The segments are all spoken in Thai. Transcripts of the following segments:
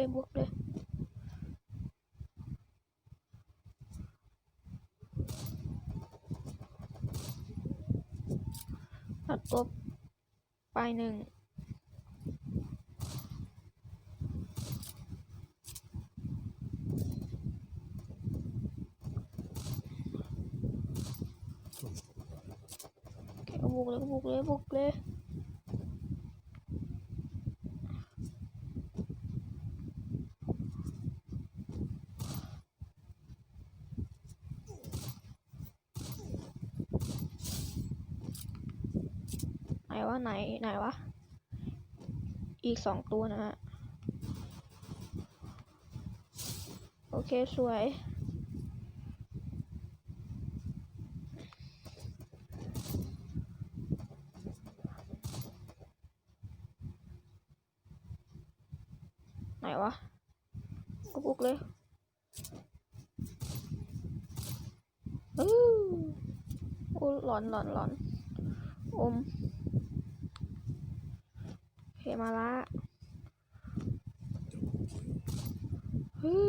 เลยบวกเลยตัดตัวไปหนึ่งโอเคบุกเลยบุกเลยบุกเลย วะไหนไหนวะ อีกสองตัวนะฮะ โอเค สวย ไหนวะก็บุกเลยอู้หลอนหลอนหลอนอม มาละฮู้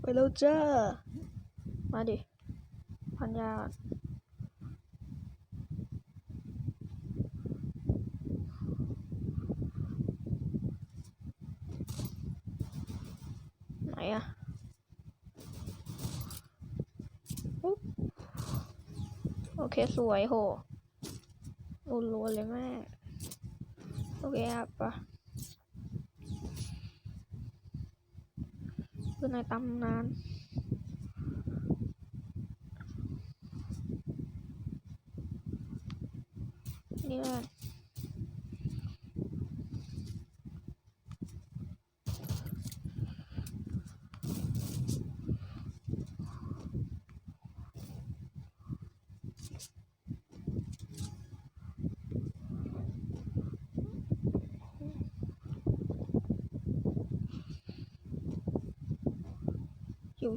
ไปแล้วจ้ามาดิ พันยาไหนอะอุ๊บโอ เคสวยโหรัวๆเลยแม่ โอเคครับปะคือในตำนานนี่แหละ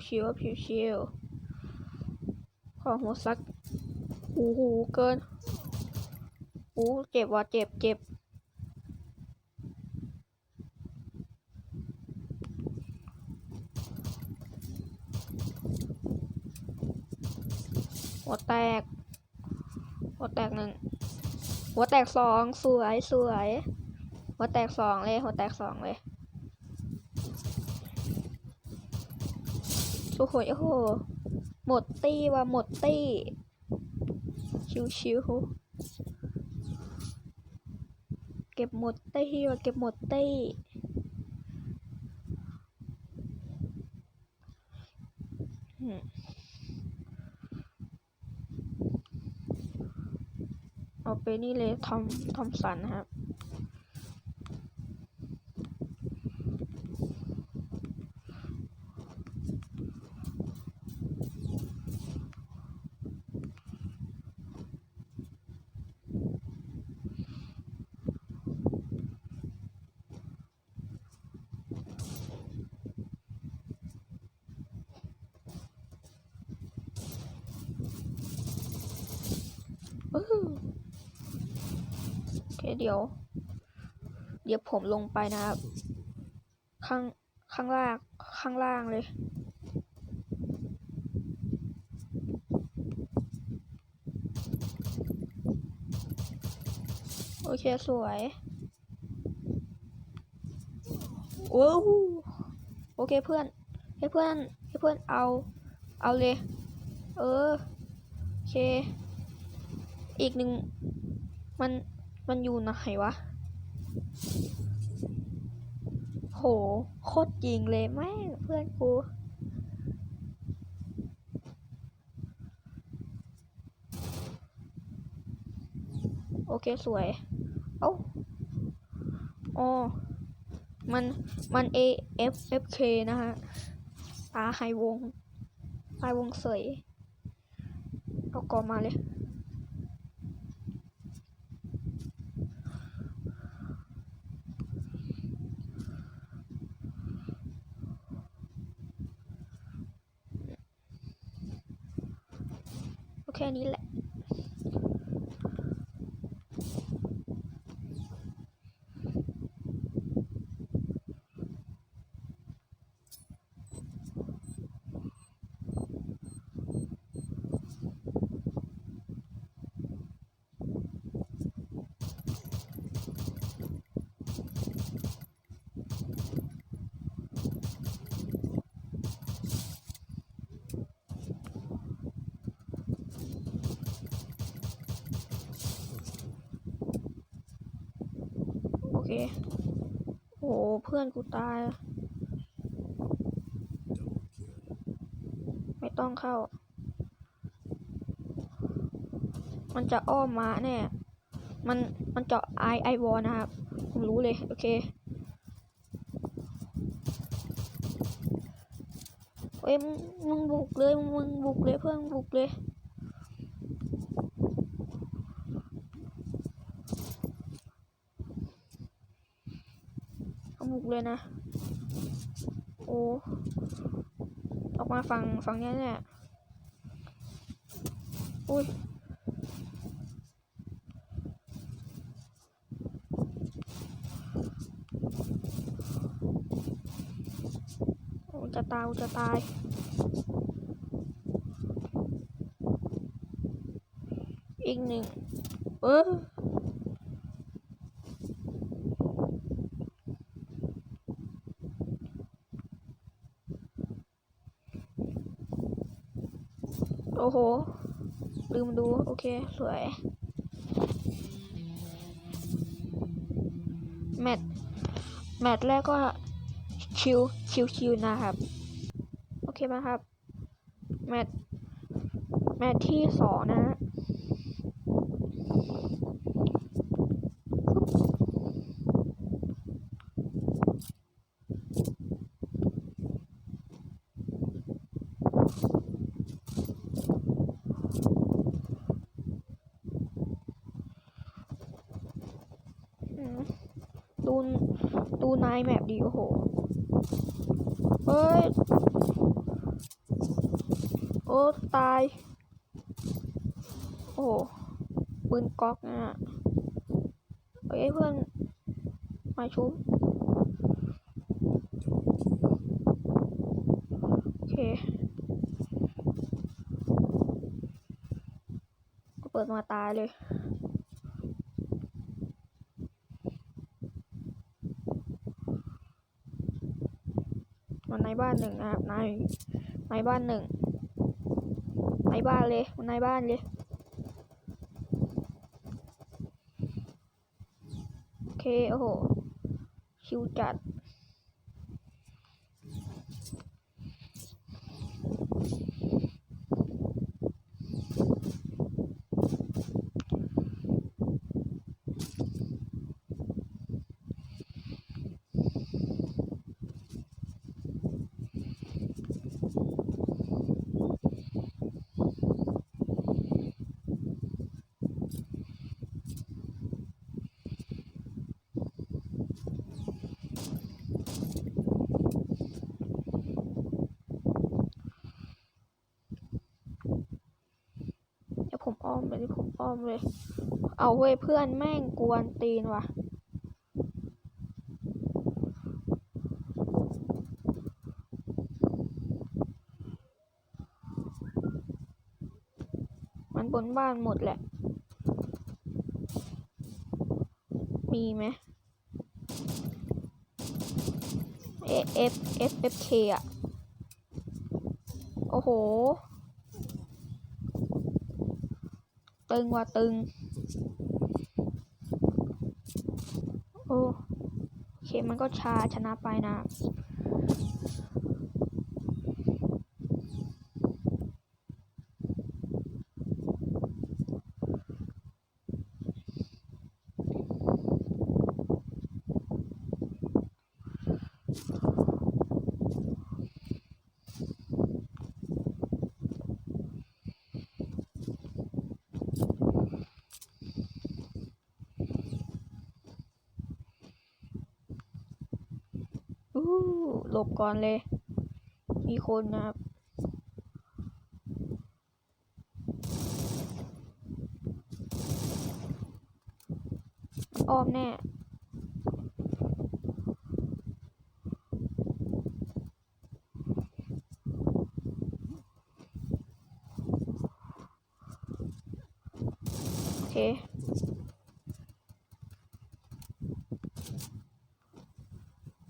ชิวผิวชิวของหัวซักหูหูเกินโอ้เจ็บว่ะเจ็บเจ็บหัวแตก หัวแตกหนึ่งหัวแตกสองสวยสวยหัวแตกสองเลยหัวแตกสองเลย โอ้โหโอ้โห หมดตี้ว่ะหมดตี้ ชิวๆ เก็บหมดตี้ว่ะเก็บหมดตี้ เอาไปนี่เลยทอมทอมสันนะครับ อื้อ โอเคเดี๋ยว เดี๋ยวผมลงไปนะครับ ข้างข้างล่างข้างล่างเลย โอเคสวยโอ้โหโอเคเพื่อนให้เพื่อนให้เพื่อนเอา เอาเลย เออ โอเค อีกหนึ่งมัน มันอยู่ไหนวะ โห โคตรยิงเลยแม่งเพื่อนกู โอเคสวย เอ้าอ๋อมัน มัน A F F K นะฮะ ตาไฮวง ไฮวงเสยเอากอมาเลย โอเคนี้แหละ โอ้โห เพื่อนกูตาย ไม่ต้องเข้า มันจะอ้อมมาแน่ มัน มันเจาะไอไอวอลนะครับ ผมรู้เลย โอเค เอ้ยมึงมึงบุกเลย มึงบุกเลยเพื่อนบุกเลย เลยนะ โอ้ ออกมาฝั่งฝั่งนี้เนี่ยอุ้ยโอ้จะตายจะตายอีกหนึ่งเออ อ้โห ลืมดู โอเค สวย แมตช์แมตช์แรกก็ชิวชิวชิวนะครับ โอเคไหมครับ แมตช์แมตช์ที่สองนะฮะ ดูดูนายแมปดีโอ้โห เฮ้ย โอ้ตาย โอ้ปืนก๊อกนะฮะเฮ้ยเพื่อน มาชุบโอเค เปิดมาตายเลย มันใน บ้านหนึ่งนะครับในในบ้านหนึ่งในบ้านเลยนในบ้านเลยโอเคโอ้โหชิวจัด เดี๋ยวผมอ้อมไปที่ผมอ้อม เลย เอาเว้ยเพื่อนแม่งกวนตีนว่ะ มันบนบ้านหมดแหละ มีไหมเอฟเอฟเอฟเคอะโอ้โห ตึงว่ะตึงโอ้โอเคมันก็ชาชนะไปนะ อู้ หลบก่อนเลย มีคนนะครับอ้อมแน่ โอเค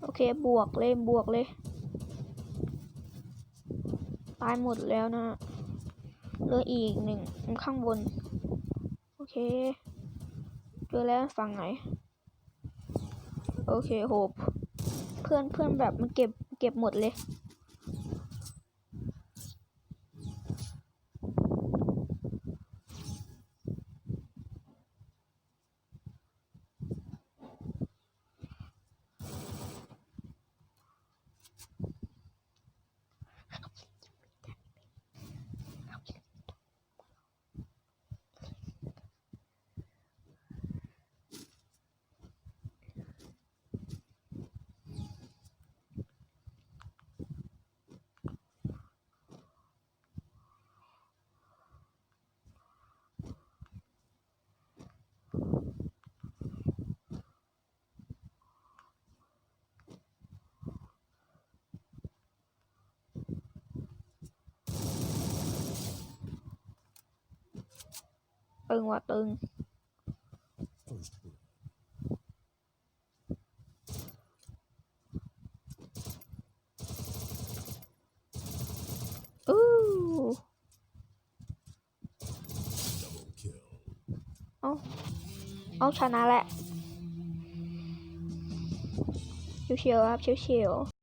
โอ เคบวกเลยบวกเลย ตายหมดแล้วนะเหลืออีกหนึ่งข้างบน โอเค เจอแล้วฝั่งไหน โอเคโหเพื่อนเพื่อนแบบมันเก็บเก็บหมดเลย ตึงว่ะตึง First blood. อู้ Double kill. เอาชนะแหละเฉียวๆครับเฉียวๆ